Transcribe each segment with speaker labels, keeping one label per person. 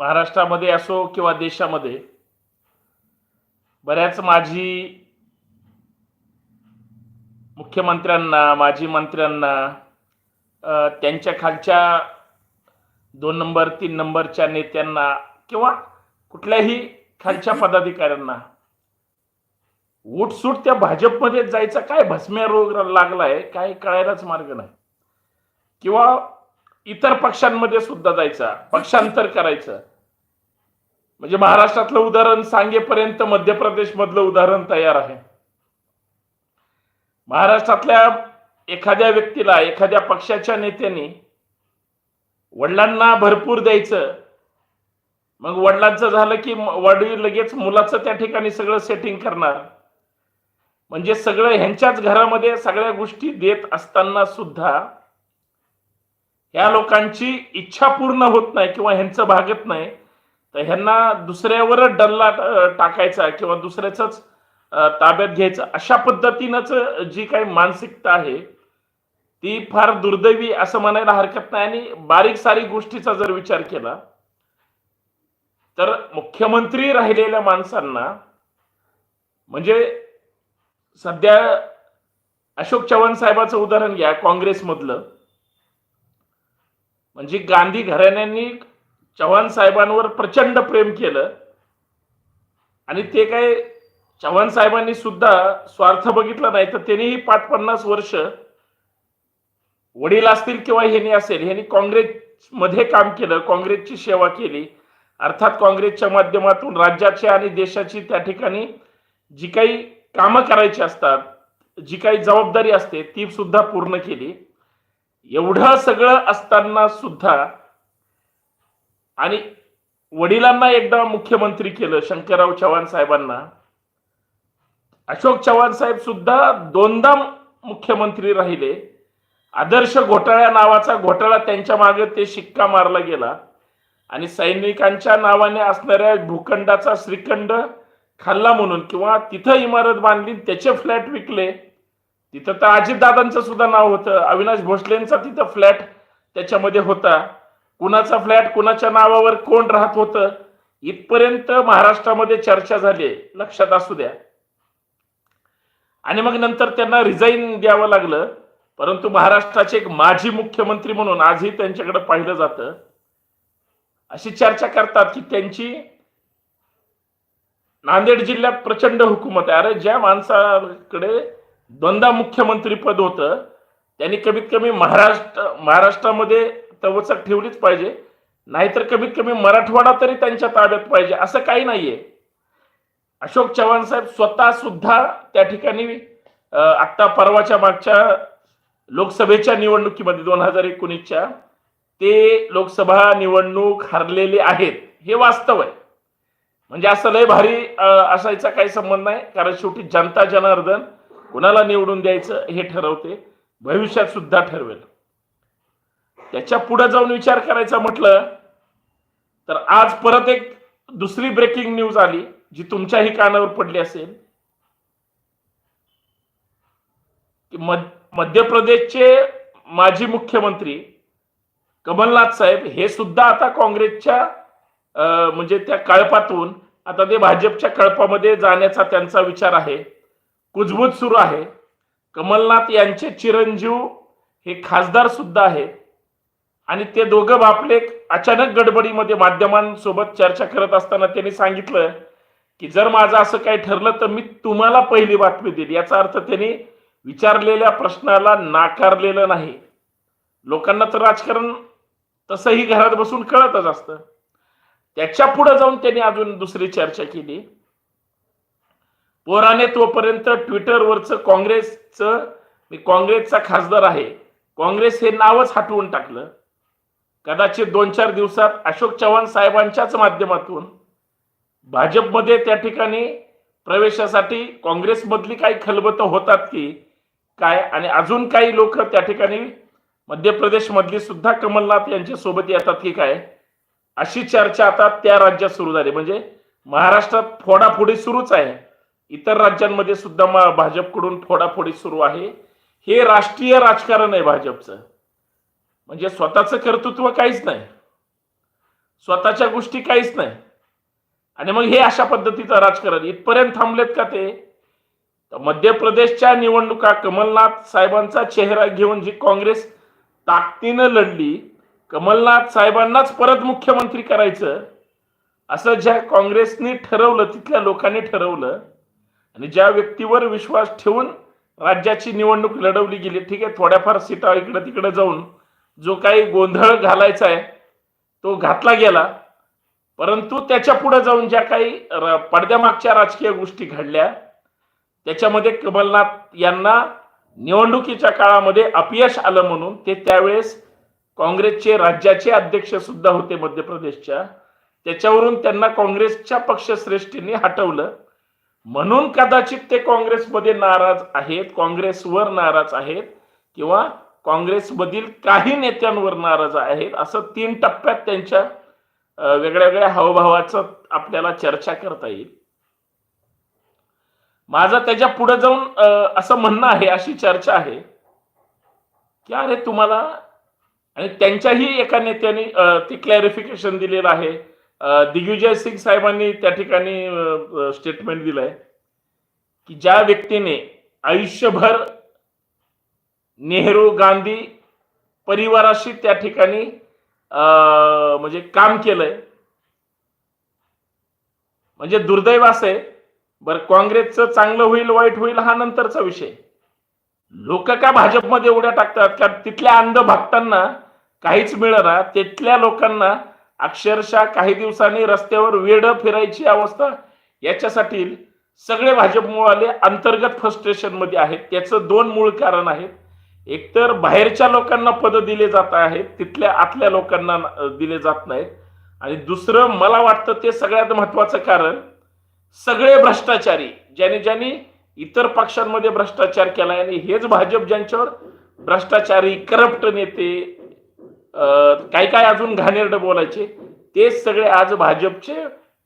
Speaker 1: महाराष्ट्रामध्ये असो किंवा देशामध्ये बऱ्याच माजी मुख्यमंत्र्यांना माजी मंत्र्यांना त्यांच्या खालच्या दोन नंबर तीन नंबरच्या नेत्यांना किंवा कुठल्याही खालच्या पदाधिकाऱ्यांना उठसूट त्या भाजपमध्ये जायचा काय भस्म्या रोग लागलाय काय कळायलाच मार्ग नाही. किंवा इतर पक्षांमध्ये सुद्धा जायचा पक्षांतर करायचं. म्हणजे महाराष्ट्रातलं उदाहरण सांगेपर्यंत मध्य प्रदेश मधलं उदाहरण तयार आहे. महाराष्ट्रातल्या एखाद्या व्यक्तीला एखाद्या पक्षाच्या नेत्याने वडिलांना भरपूर द्यायचं. मग वडिलांचं झालं की वडील लगेच मुलाचं त्या ठिकाणी सगळं सेटिंग करणार. म्हणजे सगळं ह्यांच्याच घरामध्ये सगळ्या गोष्टी देत असताना सुद्धा ह्या लोकांची इच्छा पूर्ण होत नाही किंवा ह्यांचं भागत नाही तर ह्यांना दुसऱ्यावर डल्ला टाकायचा किंवा दुसऱ्याच ताब्यात घ्यायचं. अशा पद्धतीनंच जी काही मानसिकता आहे ती फार दुर्दैवी असं म्हणायला हरकत नाही. आणि बारीक सारीक गोष्टीचा जर विचार केला तर मुख्यमंत्री राहिलेल्या माणसांना म्हणजे सध्या अशोक चव्हाण साहेबाचं उदाहरण घ्या काँग्रेसमधलं. म्हणजे गांधी घराण्यांनी चव्हाण साहेबांवर प्रचंड प्रेम केलं. आणि ते काय चव्हाण साहेबांनी सुद्धा स्वार्थ बघितला नाही तर त्यांनीही पाच पन्नास वर्ष वडील असतील किंवा ह्यांनी असेल ह्यांनी काँग्रेसमध्ये काम केलं काँग्रेसची सेवा केली. अर्थात काँग्रेसच्या माध्यमातून राज्याची आणि देशाची त्या ठिकाणी जी काही कामं करायची असतात जी काही जबाबदारी असते ती सुद्धा पूर्ण केली. एवढं सगळं असताना सुद्धा आणि वडिलांना एकदा मुख्यमंत्री केलं शंकरराव चव्हाण साहेबांना. अशोक चव्हाण साहेब सुद्धा दोनदा मुख्यमंत्री राहिले. आदर्श घोटाळ्या नावाचा घोटाळा त्यांच्या मागे ते शिक्का मारला गेला. आणि सैनिकांच्या नावाने असणाऱ्या भूखंडाचा श्रीखंड खाल्ला म्हणून किंवा तिथं इमारत बांधली त्याचे फ्लॅट विकले. तिथं तर अजितदादांचं सुद्धा नाव होतं. अविनाश भोसलेंचा तिथं फ्लॅट त्याच्यामध्ये होता. कुणाचा फ्लॅट कुणाच्या नावावर कोण राहत होतं इथपर्यंत महाराष्ट्रामध्ये चर्चा झाली लक्षात असू द्या. आणि मग नंतर त्यांना रिझाईन द्यावं लागलं. परंतु महाराष्ट्राचे एक माजी मुख्यमंत्री म्हणून आजही त्यांच्याकडे पाहिलं जातं. अशी चर्चा करतात की त्यांची नांदेड जिल्ह्यात प्रचंड हुकूमत आहे. अरे ज्या माणसाकडे दोनदा मुख्यमंत्री पद होतं. त्यांनी कमीत कमी महाराष्ट्र महाराष्ट्रामध्ये तवचक ठेवलीच पाहिजे. नाहीतर कमीत कमी मराठवाडा तरी त्यांच्या ताब्यात पाहिजे असं काही नाहीये. अशोक चव्हाण साहेब स्वतः सुद्धा त्या ठिकाणी आत्ता परवाच्या मागच्या लोकसभेच्या निवडणुकीमध्ये दोन हजार एकोणीसच्या ते लोकसभा निवडणूक हरलेले आहेत. हे वास्तव आहे. म्हणजे असं लय भारी असायचा काही संबंध नाही. कारण शेवटी जनता जनार्दन कुणाला निवडून द्यायचं हे ठरवते भविष्यात सुद्धा ठरवेल. त्याच्या पुढे जाऊन विचार करायचा म्हटलं तर आज परत एक दुसरी ब्रेकिंग न्यूज आली जी तुमच्याही कानावर पडली असेल. की मध्य प्रदेशचे माजी मुख्यमंत्री कमलनाथ साहेब हे सुद्धा आता काँग्रेसच्या म्हणजे त्या कळपातून आता ते भाजपच्या कळपामध्ये जाण्याचा त्यांचा विचार आहे. कुजबूज सुरू आहे. कमलनाथ यांचे चिरंजीव हे खासदार सुद्धा आहेत. आणि ते दोघं बापले अचानक गडबडीमध्ये माध्यमांसोबत चर्चा करत असताना त्यांनी सांगितलं की जर माझं असं काही ठरलं तर मी तुम्हाला पहिली बातमी देईल. याचा अर्थ त्यांनी विचारलेल्या प्रश्नाला नाकारलेलं नाही. लोकांना तर राजकारण तसंही घरात बसून कळतच असतं. त्याच्या पुढे जाऊन त्यांनी अजून दुसरी चर्चा केली. पोराने तोपर्यंत ट्विटरवरचं काँग्रेसचं मी काँग्रेसचा खासदार आहे. काँग्रेस हे नावच हटवून टाकलं. कदाचित दोन चार दिवसात अशोक चव्हाण साहेबांच्याच माध्यमातून भाजपमध्ये त्या ठिकाणी प्रवेशासाठी काँग्रेसमधली काही खलबतं होतात की काय? आणि अजून काही लोक त्या ठिकाणी मध्य प्रदेश मधली सुद्धा कमलनाथ यांच्या सोबत येतात की काय? अशी चर्चा आता त्या राज्यात सुरू झाली. म्हणजे महाराष्ट्रात फोडाफोडी सुरूच आहे. इतर राज्यांमध्ये सुद्धा भाजपकडून फोडाफोडी सुरू आहे. हे राष्ट्रीय राजकारण आहे भाजपचं. म्हणजे स्वतःचं कर्तृत्व काहीच नाही. स्वतःच्या गोष्टी काहीच नाही. आणि मग हे अशा पद्धतीचं राजकारण. इथपर्यंत थांबलेत का ते? तर मध्य प्रदेशच्या निवडणुका कमलनाथ साहेबांचा चेहरा घेऊन जी काँग्रेस ताकदीनं लढली कमलनाथ साहेबांनाच परत मुख्यमंत्री करायचं असं ज्या काँग्रेसनी ठरवलं तिथल्या लोकांनी ठरवलं आणि ज्या व्यक्तीवर विश्वास ठेवून राज्याची निवडणूक लढवली गेली ठीक आहे थोड्याफार सीटा इकडं तिकडे जाऊन जो काही गोंधळ घालायचा आहे तो घातला गेला. परंतु त्याच्या पुढे जाऊन ज्या काही पडद्यामागच्या राजकीय गोष्टी घडल्या त्याच्यामध्ये कमलनाथ यांना निवडणुकीच्या काळामध्ये अपयश आलं म्हणून ते त्यावेळेस काँग्रेसचे राज्याचे अध्यक्ष सुद्धा होते मध्य प्रदेशच्या त्याच्यावरून त्यांना काँग्रेसच्या पक्षश्रेष्ठींनी हटवलं. म्हणून कदाचित ते काँग्रेसमध्ये नाराज आहेत काँग्रेसवर नाराज आहेत किंवा काँग्रेसमधील काही नेत्यांवर नाराज आहेत असं तीन टप्प्यात त्यांच्या वेगळ्या वेगळ्या हावभावाचं आपल्याला चर्चा करता येईल. माझं त्याच्या पुढे जाऊन असं म्हणणं आहे अशी चर्चा आहे की अरे तुम्हाला आणि त्यांच्याही एका नेत्याने ते क्लॅरिफिकेशन दिलेलं आहे दिग्विजय सिंग साहेबांनी त्या ठिकाणी स्टेटमेंट दिलंय की ज्या व्यक्तीने आयुष्यभर नेहरू गांधी परिवाराशी त्या ठिकाणी अं, म्हणजे काम केलंय म्हणजे दुर्दैव आहे. बरं काँग्रेसचं चांगलं होईल वाईट होईल हा नंतरचा विषय. लोक का भाजपमध्ये उड्या टाकतात? कारण तिथल्या अंध भक्तांना काहीच मिळणार तिथल्या लोकांना अक्षरशः काही दिवसांनी रस्त्यावर वेड फिरायची अवस्था. याच्यासाठी सगळे भाजपमुळे अंतर्गत फ्रस्ट्रेशनमध्ये आहेत. त्याचं दोन मूळ कारण आहेत. एकतर बाहेरच्या लोकांना पद दिले जात आहेत. तिथल्या आतल्या लोकांना दिले जात नाहीत. आणि दुसरं मला वाटतं ते सगळ्यात महत्वाचं कारण सगळे भ्रष्टाचारी ज्याने ज्यांनी इतर पक्षांमध्ये भ्रष्टाचार केला आणि हेच भाजप ज्यांच्यावर भ्रष्टाचारी करप्ट नेते काय काय अजून घाणेरडं बोलायचे तेच सगळे आज भाजपचे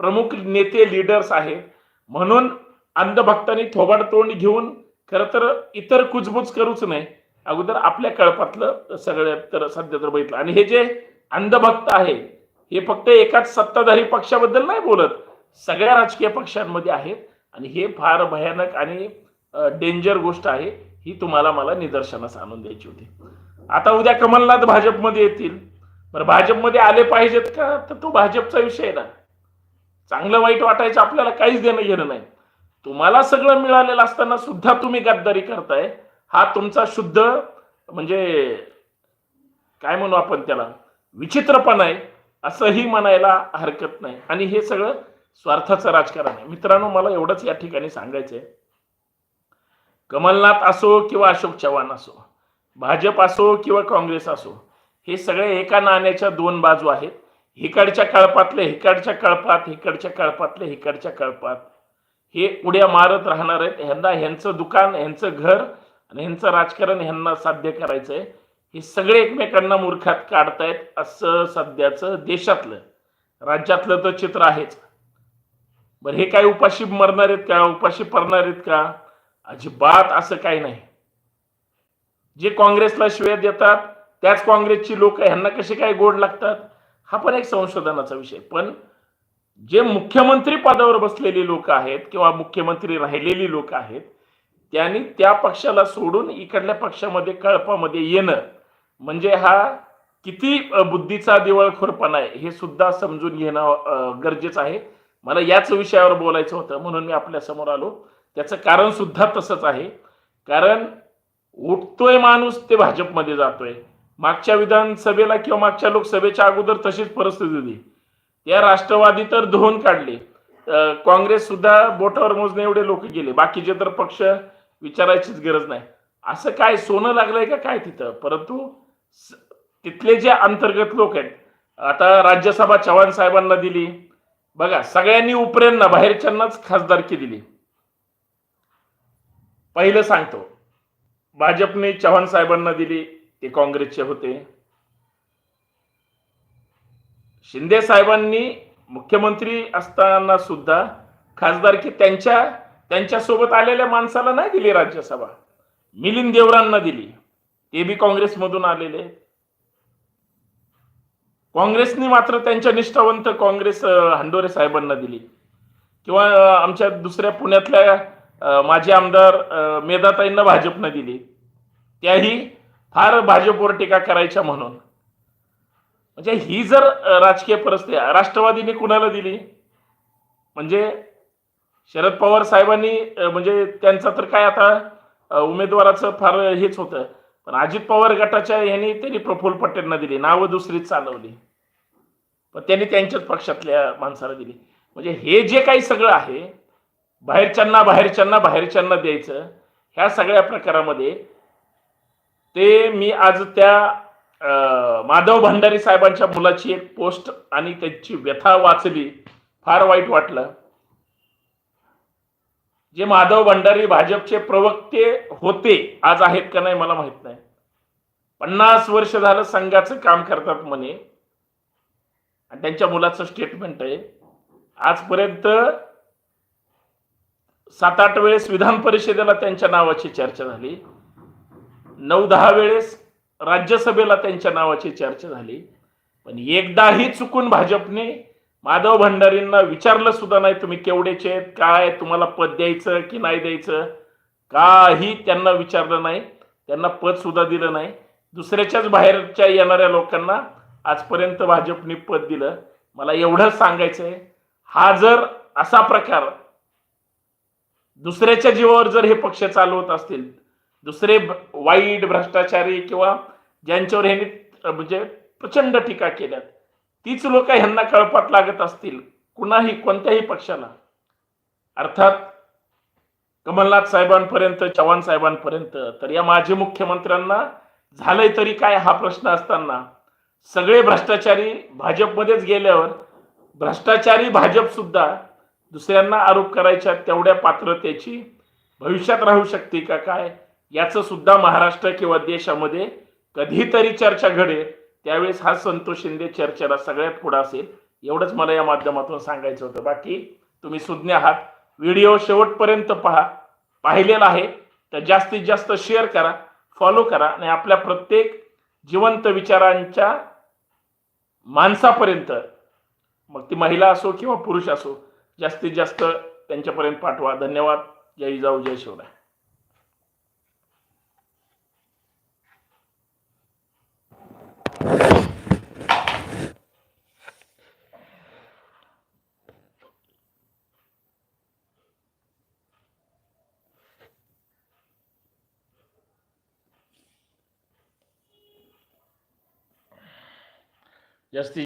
Speaker 1: प्रमुख नेते लीडर्स आहेत. म्हणून अंधभक्तांनी थोबाड तोंड घेऊन खरं तर इतर कुजबूज करूच नाही अगोदर आपल्या कळपातलं सगळं तर सध्या तर बघितलं. आणि हे जे अंधभक्त आहे हे फक्त एकाच सत्ताधारी पक्षाबद्दल नाही बोलत सगळ्या राजकीय पक्षांमध्ये आहेत. आणि हे फार भयानक आणि डेंजर गोष्ट आहे ही तुम्हाला मला निदर्शनास आणून द्यायची होती. आता उद्या कमलनाथ भाजपमध्ये येतील. बरं भाजपमध्ये आले पाहिजेत का? तर तो भाजपचा विषय आहे ना. चांगलं वाईट वाटायचं आपल्याला काहीच देणं घेणं नाही. तुम्हाला सगळं मिळालेलं असताना सुद्धा तुम्ही गद्दारी करताय. हा तुमचा शुद्ध म्हणजे काय म्हणू आपण त्याला? विचित्रपणा आहे. असंही म्हणायला हरकत नाही. आणि हे सगळं स्वार्थाचं राजकारण आहे. मित्रांनो मला एवढंच या ठिकाणी सांगायचंय. कमलनाथ असो किंवा अशोक चव्हाण असो भाजप असो किंवा काँग्रेस असो हे सगळे एका नाण्याच्या दोन बाजू आहेत. हिकडच्या कळपातले हिकडच्या कळपात हिकडच्या कळपातले हिकडच्या कळपात. हे उड्या मारत राहणार आहेत. ह्यांना ह्यांचं दुकान ह्यांचं घर आणि ह्यांचं राजकारण ह्यांना साध्य करायचंय. हे सगळे एकमेकांना मूर्खात काढतायत असं सध्याचं देशातलं राज्यातलं तर चित्र आहेच. बरं हे काय उपाशी मरणार आहेत का? उपाशी पडणार आहेत का? अजिबात असं काही नाही. जे काँग्रेसला श्रेय देतात त्याच काँग्रेसची लोक ह्यांना कसे काय गोड लागतात? हा पण एक संशोधनाचा विषय. पण जे मुख्यमंत्री पदावर बसलेली लोक आहेत किंवा मुख्यमंत्री राहिलेली लोक आहेत त्यांनी त्या पक्षाला सोडून इकडल्या पक्षामध्ये कळपामध्ये येणं म्हणजे हा किती बुद्धीचा दिवाळखोरपणा आहे हे सुद्धा समजून घेणं गरजेचं आहे. मला याच विषयावर बोलायचं होतं म्हणून मी आपल्यासमोर आलो. त्याचं कारण सुद्धा तसंच आहे. कारण उठतोय माणूस ते भाजपमध्ये जातोय. मागच्या विधानसभेला किंवा मागच्या लोकसभेच्या अगोदर तशीच परिस्थिती होती. त्या राष्ट्रवादी तर धुवून काढले. काँग्रेस सुद्धा बोटावर मोजणे एवढे लोक गेले. बाकीचे तर पक्ष विचारायचीच गरज नाही. असं काय सोनं लागलंय का काय तिथं? परंतु तिथले जे अंतर्गत लोक आहेत आता राज्यसभा चव्हाण साहेबांना दिली. बघा सगळ्यांनी उपऱ्यांना बाहेरच्यांनाच खासदारकी दिली. पहिलं सांगतो भाजपने चव्हाण साहेबांना दिली ते काँग्रेसचे होते. शिंदे साहेबांनी मुख्यमंत्री असताना सुद्धा खासदारकी त्यांच्या त्यांच्यासोबत आलेल्या माणसाला नाही दिली राज्यसभा. मिलिंद देवरांना दिली. ते बी काँग्रेसमधून आलेले. काँग्रेसनी मात्र त्यांच्या निष्ठावंत काँग्रेस हंडोरे साहेबांना दिली. किंवा आमच्या दुसऱ्या पुण्यातल्या माझे माजी आमदार मेधाताईंना भाजपनं दिली. त्याही फार भाजपवर टीका करायच्या म्हणून. म्हणजे ही जर राजकीय परिस्थिती राष्ट्रवादीने कुणाला दिली? म्हणजे शरद पवार साहेबांनी म्हणजे त्यांचा तर काय आता उमेदवाराचं फार हेच होतं. पण अजित पवार गटाच्या यांनी त्यांनी प्रफुल्ल पटेलना दिली नावं दुसरीच चालवली. पण त्यांनी त्यांच्याच पक्षातल्या माणसाला दिली. म्हणजे हे जे काही सगळं आहे बाहेरच्यांना बाहेरच्यांना बाहेरच्यांना द्यायचं. ह्या सगळ्या प्रकारामध्ये ते मी आज त्या माधव भंडारी साहेबांच्या मुलाची एक पोस्ट आणि त्यांची व्यथा वाचली. फार वाईट वाटलं. जे माधव भंडारी भाजपचे प्रवक्ते होते आज आहेत का नाही मला माहीत नाही. पन्नास वर्ष झालं संघाचं काम करतात म्हणे. आणि त्यांच्या मुलाचं स्टेटमेंट आहे. आजपर्यंत सात आठ वेळेस विधान परिषदेला त्यांच्या नावाची चर्चा झाली. नऊ दहा वेळेस राज्यसभेला त्यांच्या नावाची चर्चा झाली. पण एकदाही चुकून भाजपने माधव भंडारींना विचारलं सुद्धा नाही तुम्ही केवढेचे आहेत? काय? तुम्हाला पद द्यायचं की नाही द्यायचं? काही त्यांना विचारलं नाही. त्यांना पद सुद्धा दिलं नाही. दुसऱ्याच्याच बाहेरच्या येणाऱ्या लोकांना आजपर्यंत भाजपने पद दिलं. मला एवढंच सांगायचंय. हा जर असा प्रकार दुसऱ्याच्या जीवावर जर हे पक्ष चालवत असतील दुसरे वाईट भ्रष्टाचारी किंवा ज्यांच्यावर ह्यांनी म्हणजे प्रचंड टीका केल्यात तीच लोक ह्यांना कळपात लागत असतील कुणाही कोणत्याही पक्षाला. अर्थात कमलनाथ साहेबांपर्यंत चव्हाण साहेबांपर्यंत तर या माजी मुख्यमंत्र्यांना झालंय तरी काय हा प्रश्न असताना सगळे भ्रष्टाचारी भाजपमध्येच गेल्यावर भ्रष्टाचारी भाजप सुद्धा दुसऱ्यांना आरोप करायच्या तेवढ्या पात्रतेची भविष्यात राहू शकते का काय याचं सुद्धा महाराष्ट्र किंवा देशामध्ये कधीतरी चर्चा घडेल. त्यावेळेस हा संतोष शिंदे चर्चेला सगळ्यात पुढे असेल एवढंच मला या माध्यमातून सांगायचं होतं. बाकी तुम्ही सुज्ञ आहात. व्हिडिओ शेवटपर्यंत पहा. पाहिलेला आहे. तर जास्तीत जास्त शेअर करा फॉलो करा आणि आपल्या प्रत्येक जिवंत विचारांच्या माणसापर्यंत मग ती महिला असो किंवा पुरुष असो जास्तीत जास्त त्यांच्यापर्यंत पाठवा. धन्यवाद. जय जाऊ जय शिवराय. जास्तीत